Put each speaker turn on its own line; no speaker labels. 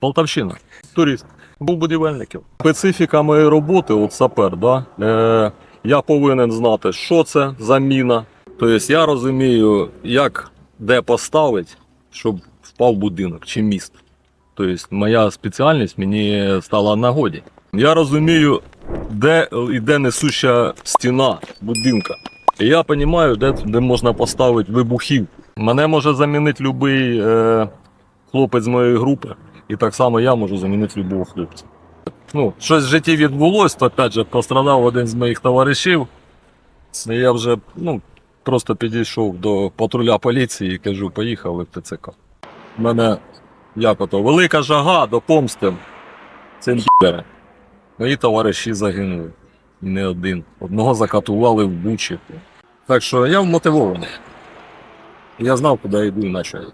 Полтавщина. Турист. Був будівельником. Специфіка моєї роботи, от сапер, да? е, я повинен знати, що це за міна. Тобто я розумію, як де поставити, щоб впав будинок чи міст. Тобто моя спеціальність мені стала нагоді. Я розумію, де йде несуща стіна будинка. І я розумію, де, де можна поставити вибухів. Мене може замінити будь-який е, хлопець з моєї групи, і так само я можу замінити будь-якого хлопця. Ну, щось в житті відбулося, то опять же пострадав один з моїх товаришів. І я вже ну, просто підійшов до патруля поліції і кажу, поїхали в ТЦК. У мене як ото, велика жага до помсти. Це бігери. Мої товариші загинули. І не один. Одного закатували в Бучі. Так що я вмотивований. Я знав, куди йду, і на що йду.